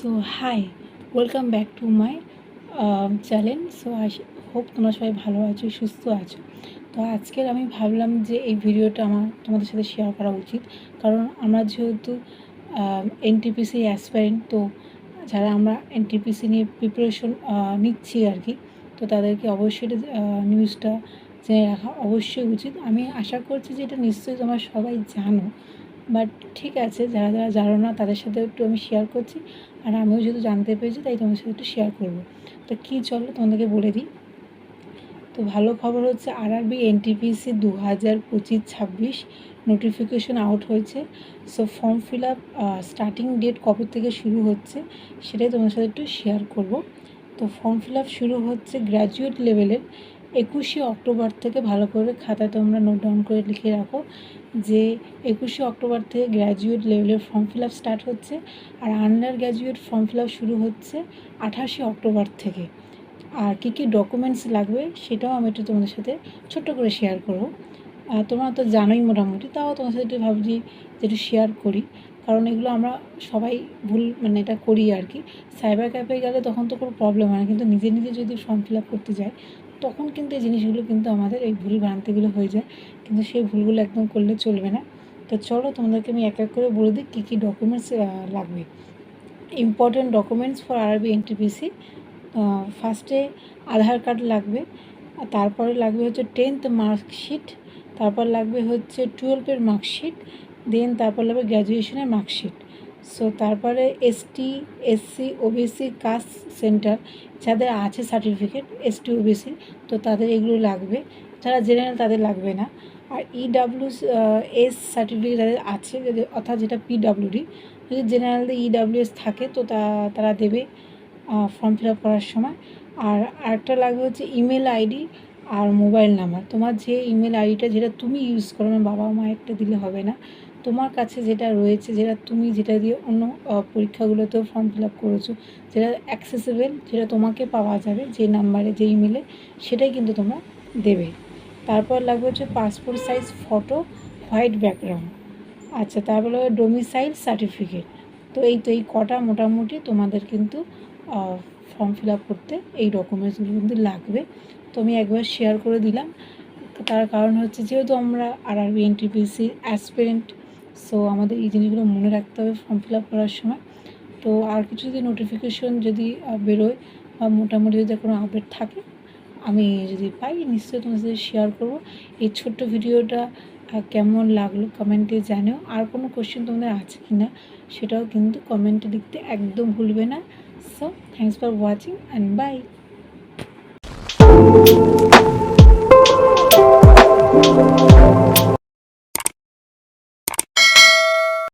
So hi welcome back to my channel so hope তোমরা সবাই ভালো আছো, সুস্থ আছো। তো আজকের আমি ভাবলাম যে এই ভিডিওটা আমার তোমাদের সাথে শেয়ার করা উচিত। কারণ আমরা যেহেতু এনটিপিসি অ্যাসপারেন্ট তো যারা আমরা এনটিপিসি নিয়ে প্রিপারেশন নিচ্ছি আর কি, তো তাদেরকে অবশ্যই নিউজটা জেনে রাখা অবশ্যই উচিত। আমি আশা করছি যে এটা নিশ্চয়ই তোমরা সবাই জানো। বাট ঠিক আছে, যারা যারা জানো না তাদের সাথে একটু আমি শেয়ার করছি। আর আমিও যেহেতু জানতে পেরেছি, তাই তোমার সাথে একটু শেয়ার করব। তো কী চলো তোমাদেরকে বলে দিই। তো ভালো খবর হচ্ছে আর আরবি এনটিপিসি দু হাজার পঁচিশ ছাব্বিশ নোটিফিকেশন আউট হয়েছে। So form fill up starting date কবে থেকে শুরু হচ্ছে সেটাই তোমার সাথে একটু শেয়ার করব। তো ফর্ম ফিল আপ শুরু হচ্ছে গ্র্যাজুয়েট লেভেলের একুশে অক্টোবর থেকে ভালো করে খাতায় তোমরা নোট ডাউন করে লিখে রাখো যে একুশে অক্টোবর থেকে গ্র্যাজুয়েট লেভেলের ফর্ম ফিল আপ স্টার্ট হচ্ছে আর under graduate form fill up শুরু হচ্ছে আঠাশে অক্টোবর থেকে। আর কী কী ডকুমেন্টস লাগবে সেটাও আমি একটু তোমাদের সাথে ছোট্ট করে শেয়ার করব। তোমরা তো জানোই মোটামুটি, তাও তোমার সাথে একটু ভাবছি যে একটু শেয়ার করি। কারণ এগুলো আমরা সবাই ভুল মানে এটা করি আর কি। সাইবার ক্যাফে গেলে তখন তো কোনো প্রবলেম হয় না, কিন্তু নিজে নিজে যদি ফর্ম ফিল আপ করতে যাই তখন কিন্তু এই জিনিসগুলো কিন্তু আমাদের এই ভুল ভ্রান্তিগুলো হয়ে যায়। কিন্তু সেই ভুলগুলো একদম করলে চলবে না। তো চলো তোমাদেরকে আমি এক এক করে বলে দিই, কী কী ডকুমেন্টস লাগবে। Important documents for RB NTPC ফার্স্টে আধার কার্ড লাগবে তারপরে লাগবে হচ্ছে টেন্থ মার্কশিট তারপর লাগবে হচ্ছে টুয়েলভের মার্কশিট দেন তারপর লাগবে গ্র্যাজুয়েশনের মার্কশিট সো তারপরে ST SC OBC caste centre যাদের আছে সার্টিফিকেট এসটি ওবিসি তো তাদের এগুলো লাগবে। যারা জেনারেল তাদের লাগবে না। আর ইডাব্লিউ এস সার্টিফিকেট যাদের আছে যদি অর্থাৎ যেটা পিডাব্লিউডি যদি জেনারেল ইডাব্লিউএস থাকে, তো তা, তারা দেবে ফর্ম ফিল আপ করার সময়। আর আরেকটা লাগবে হচ্ছে ইমেল আইডি আর মোবাইল নাম্বার তোমার যে ইমেল আইডিটা যেটা তুমি ইউজ করো মানে বাবা মায়েরটা দিলে হবে না। তোমার কাছে যেটা রয়েছে, যেটা তুমি যেটা দিয়ে অন্য পরীক্ষাগুলোতেও ফর্ম ফিল আপ করেছ, যেটা অ্যাক্সেসেবল যেটা তোমাকে পাওয়া যাবে, যে নাম্বারে যে ইমেলে সেটাই কিন্তু তোমরা দেবে। তারপর লাগবে হচ্ছে passport size photo white background আচ্ছা তারপরে ডোমিসাইল সার্টিফিকেট তো এই তো এই কটা মোটামুটি তোমাদের কিন্তু ফর্ম ফিল আপ করতে এই ডকুমেন্টসগুলো কিন্তু লাগবে। তো আমি একবার শেয়ার করে দিলাম। তার কারণ হচ্ছে যেহেতু আমরা আর আরবি এনটিপিসি অ্যাসপিরেন্ট সো আমাদের এই জিনিসগুলো মনে রাখতে হবে ফর্ম ফিল আপ করার সময়। তো আর কিছু যদি নোটিফিকেশন যদি বেরোয় বা মোটামুটি যদি কোনো আপডেট থাকে, আমি যদি পাই, নিশ্চয়ই তোমার সাথে শেয়ার করব। এই ছোট্ট ভিডিওটা কেমন লাগল কমেন্টে জানিও। আর কোনো কোশ্চেন তোমাদের আছে কি না সেটাও কিন্তু কমেন্টে লিখতে একদম ভুলবে না। So thanks for watching and bye